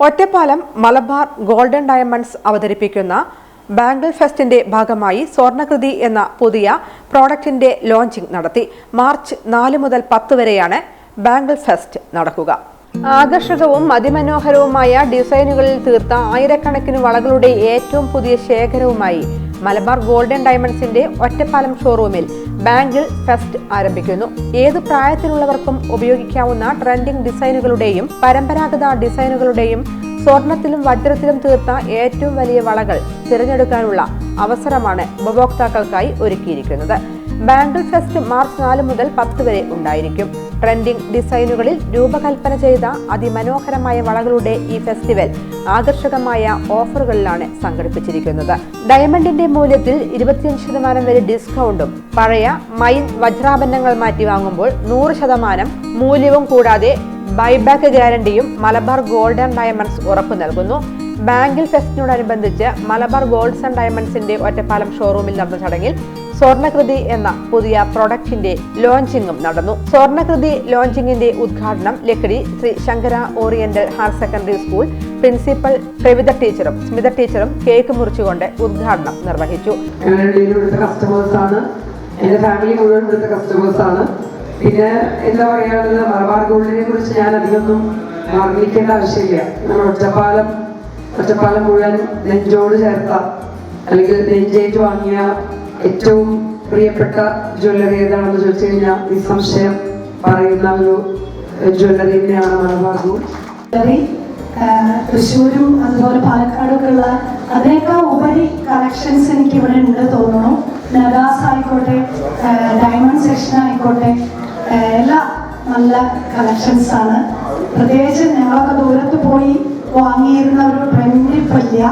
Ottapalam Malabar golden diamonds അവതരിപ്പിക്കുന്ന bangle ഫെസ്റ്റിന്റെ ഭാഗമായി സ്വർണകൃതി എന്ന പുതിയ പ്രോഡക്റ്റിന്റെ ലോഞ്ചിംഗ് നടത്തി. മാർച്ച് നാല് മുതൽ പത്ത് വരെയാണ് ബാംഗിൾ ഫെസ്റ്റ് നടക്കുക. ആകർഷകവും അതിമനോഹരവുമായ ഡിസൈനുകളിൽ തീർത്ത ആയിരക്കണക്കിന് വളകളുടെ ഏറ്റവും പുതിയ ശേഖരവുമായി മലബാർ ഗോൾഡൻ ഡയമണ്ട്സിന്റെ ഒറ്റപ്പാലം ഷോറൂമിൽ ബാംഗിൾ ഫെസ്റ്റ് ആരംഭിക്കുന്നു. ഏത് പ്രായത്തിലുള്ളവർക്കും ഉപയോഗിക്കാവുന്ന ട്രെൻഡിംഗ് ഡിസൈനുകളുടെയും പരമ്പരാഗത ഡിസൈനുകളുടെയും സ്വർണത്തിലും വജ്രത്തിലും തീർത്ത ഏറ്റവും വലിയ വളകൾ തിരഞ്ഞെടുക്കാനുള്ള അവസരമാണ് ഉപഭോക്താക്കൾക്കായി ഒരുക്കിയിരിക്കുന്നത്. ബാംഗിൾ ഫെസ്റ്റ് മാർച്ച് നാല് മുതൽ പത്ത് വരെ ഉണ്ടായിരിക്കും. ട്രെൻഡിംഗ് ഡിസൈനുകളിൽ രൂപകൽപ്പന ചെയ്ത അതിമനോഹരമായ വളകളുടെ ഈ ഫെസ്റ്റിവൽ ആകർഷകമായ ഓഫറുകളിലാണ് സംഘടിപ്പിച്ചിരിക്കുന്നത്. ഡയമണ്ടിന്റെ മൂല്യത്തിൽ ഇരുപത്തിയഞ്ച് ശതമാനം വരെ ഡിസ്കൗണ്ടും പഴയ മൈൻ വജ്രാഭരണങ്ങൾ മാറ്റി വാങ്ങുമ്പോൾ നൂറ് ശതമാനം മൂല്യവും കൂടാതെ ബൈബാക്ക് ഗ്യാരണ്ടിയും മലബാർ ഗോൾഡ് ആൻഡ് ഡയമണ്ട്സ് ഉറപ്പു നൽകുന്നു. ബാങ്കിൽ ഫെസ്റ്റിനോടനുബന്ധിച്ച് മലബാർ ഗോൾഡ്സ് ആൻഡ് ഡയമണ്ട്സിന്റെ ഒറ്റപ്പാലം ഷോറൂമിൽ നടന്ന ചടങ്ങിൽ സ്വർണകൃതി എന്ന പുതിയ പ്രൊഡക്റ്റിന്റെ ലോഞ്ചിങ്ങും നടന്നു. സ്വർണകൃതി ലോഞ്ചിങ്ങിന്റെ ഉദ്ഘാടനം Lakkidi Shri Shankara oriental higher secondary school principal Pravitha ടീച്ചറും സ്മിത ടീച്ചറും കേക്ക് മുറിച്ചുകൊണ്ട് ഉദ്ഘാടനം നിർവഹിച്ചു. ഞങ്ങളുടെ ഡെയിലി കസ്റ്റമേഴ്സ് ആണ്. എന്റെ ഫാമിലി മുഴുവൻ ഇവിടുത്തെ കസ്റ്റമേഴ്സ് ആണ്. പിന്നെ എന്താ പറയുക മലബാർ ഗോൾഡിനെ കുറിച്ച് ഞാൻ അധികമൊന്നും വർണിക്കേണ്ട ആവശ്യമില്ല. നമ്മൾ ഒറ്റപ്പാലം ഒറ്റപ്പാലം മുഴുവൻ നെഞ്ചോട് ചേർത്ത അല്ലെങ്കിൽ നെഞ്ചേറ്റ് വാങ്ങിയ ഏറ്റവും പ്രിയപ്പെട്ട ജ്വല്ലറി ഏതാണെന്ന് ചോദിച്ചു കഴിഞ്ഞാൽ നിസ്സംശയം പറയുന്ന ഒരു ജ്വല്ലറി തന്നെയാണ് മലബാർ ഗോൾഡ് ജ്വല്ലറി തൃശ്ശൂരും അതുപോലെ പാലക്കാടും ഒക്കെ ഉള്ള അതിനേക്കാൾ ഉപരി കളക്ഷൻസ് എനിക്ക് ഇവിടെ ഉണ്ട് തോന്നുന്നു. നഗാസ് ആയിക്കോട്ടെ ഡയമണ്ട് സെക്ഷൻ ആയിക്കോട്ടെ എല്ലാ നല്ല കളക്ഷൻസ് ആണ്. പ്രത്യേകിച്ച് ഞങ്ങളൊക്കെ ദൂരത്ത് പോയി വാങ്ങിയിരുന്ന ഒരു ട്രെൻഡ് ഇപ്പം ഇല്ല.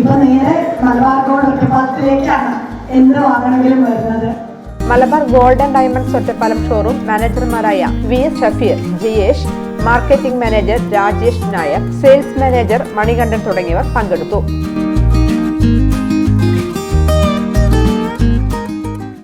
ഇപ്പം നേരെ മലബാർ ഗോൾഡ് ഒറ്റപ്പാലത്തിലേക്കാണ് എന്ത് വാങ്ങണമെങ്കിലും വരുന്നത്. Malabar gold and diamonds Ottapalam showroom മാനേജർമാരായ V S Shafeer Jiyesh marketing manager Rajesh Nair sales manager Manikandan തുടങ്ങിയവർ പങ്കെടുത്തു.